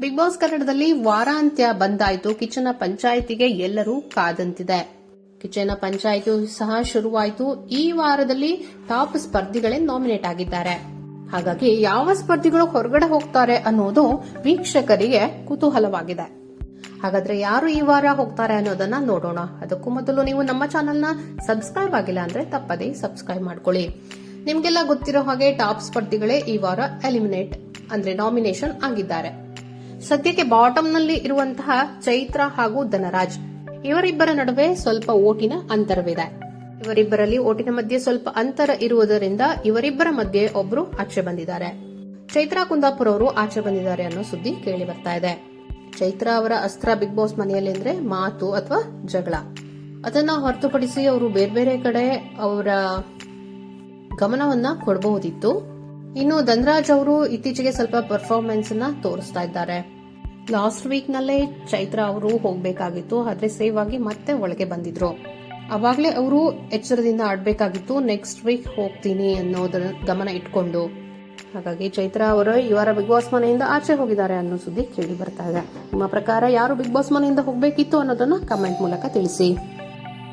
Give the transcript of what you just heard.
Big boss ಕನ್ನಡದಲ್ಲಿ ವಾರಾಂತ್ಯ ಬಂದಾಯ್ತು. ಕಿಚನ ಪಂಚಾಯಿತಿಗೆ ಎಲ್ಲರೂ ಕಾದಂತಿದೆ. ಕಿಚನ ಪಂಚಾಯಿತಿ ಸಹ ಶುರುವಾಯಿತು. ಈ ವಾರದಲ್ಲಿ ಟಾಪ್ ಸ್ಪರ್ಧಿಗಳೇ ನಾಮಿನೇಟ್ ಆಗಿದ್ದಾರೆ. ಹಾಗಾಗಿ ಯಾವ ಸ್ಪರ್ಧಿಗಳು ಹೊರಗಡೆ ಹೋಗ್ತಾರೆ ಅನ್ನೋದು ವೀಕ್ಷಕರಿಗೆ ಕುತೂಹಲವಾಗಿದೆ. ಹಾಗಾದ್ರೆ ಯಾರು ಈ ವಾರ ಹೋಗ್ತಾರೆ ಅನ್ನೋದನ್ನ ನೋಡೋಣ. ಅದಕ್ಕೂ ಮೊದಲು ನೀವು ನಮ್ಮ ಚಾನೆಲ್ನ ಸಬ್ಸ್ಕ್ರೈಬ್ ಆಗಿಲ್ಲ ಅಂದ್ರೆ ತಪ್ಪದೇ ಸಬ್ಸ್ಕ್ರೈಬ್ ಮಾಡ್ಕೊಳ್ಳಿ. ನಿಮ್ಗೆಲ್ಲ ಗೊತ್ತಿರೋ ಹಾಗೆ ಟಾಪ್ ಸ್ಪರ್ಧಿಗಳೇ ಈ ವಾರ ಎಲಿಮಿನೇಟ್ ಅಂದ್ರೆ ನಾಮಿನೇಷನ್ ಆಗಿದ್ದಾರೆ. ಸದ್ಯಕ್ಕೆ ಬಾಟಮ್ನಲ್ಲಿ ಇರುವಂತಹ ಚೈತ್ರ ಹಾಗೂ ಧನರಾಜ್. ಇವರಿಬ್ಬರ ನಡುವೆ ಸ್ವಲ್ಪ ಓಟಿನ ಅಂತರವಿದೆ. ಇವರಿಬ್ಬರಲ್ಲಿ ಓಟಿನ ಮಧ್ಯೆ ಸ್ವಲ್ಪ ಅಂತರ ಇರುವುದರಿಂದ ಇವರಿಬ್ಬರ ಮಧ್ಯೆ ಒಬ್ರು ಆಚೆ ಬಂದಿದ್ದಾರೆ. ಚೈತ್ರ ಕುಂದಾಪುರ ಅವರು ಆಚೆ ಬಂದಿದ್ದಾರೆ ಅನ್ನೋ ಸುದ್ದಿ ಕೇಳಿ ಬರ್ತಾ ಇದೆ. ಚೈತ್ರ ಅವರ ಅಸ್ತ್ರ ಬಿಗ್ ಬಾಸ್ ಮನೆಯಲ್ಲಿ ಅಂದ್ರೆ ಮಾತು ಅಥವಾ ಜಗಳ? ಅದನ್ನ ಹೊರತುಪಡಿಸಿ ಅವರು ಬೇರೆ ಬೇರೆ ಕಡೆ ಅವರ ಗಮನವನ್ನ ಕೊಡಬಹುದಿತ್ತು. ಇನ್ನು ಧನರಾಜ್ ಅವರು ಇತ್ತೀಚೆಗೆ ಸ್ವಲ್ಪ ಪರ್ಫಾರ್ಮೆನ್ಸ್ನ ತೋರಿಸ್ತಾ ಇದ್ದಾರೆ. ಲಾಸ್ಟ್ ವೀಕ್ ನಲ್ಲೇ ಚೈತ್ರ ಅವರು ಹೋಗ್ಬೇಕಾಗಿತ್ತು, ಆದ್ರೆ ಸೇವ್ ಆಗಿ ಮತ್ತೆ ಒಳಗೆ ಬಂದಿದ್ರು. ಅವಾಗ್ಲೇ ಅವರು ಎಚ್ಚರದಿಂದ ಆಡ್ಬೇಕಾಗಿತ್ತು ನೆಕ್ಸ್ಟ್ ವೀಕ್ ಹೋಗ್ತೀನಿ ಅನ್ನೋದರ ಗಮನ ಇಟ್ಕೊಂಡು. ಹಾಗಾಗಿ ಚೈತ್ರ ಅವರು ಇವರ ಬಿಗ್ ಬಾಸ್ ಮನೆಯಿಂದ ಆಚೆ ಹೋಗಿದ್ದಾರೆ ಅನ್ನೋ ಸುದ್ದಿ ಕೇಳಿ ಬರ್ತಾ ಇದೆ. ನಿಮ್ಮ ಪ್ರಕಾರ ಯಾರು ಬಿಗ್ ಬಾಸ್ ಮನೆಯಿಂದ ಹೋಗ್ಬೇಕಿತ್ತು ಅನ್ನೋದನ್ನ ಕಮೆಂಟ್ ಮೂಲಕ ತಿಳಿಸಿ.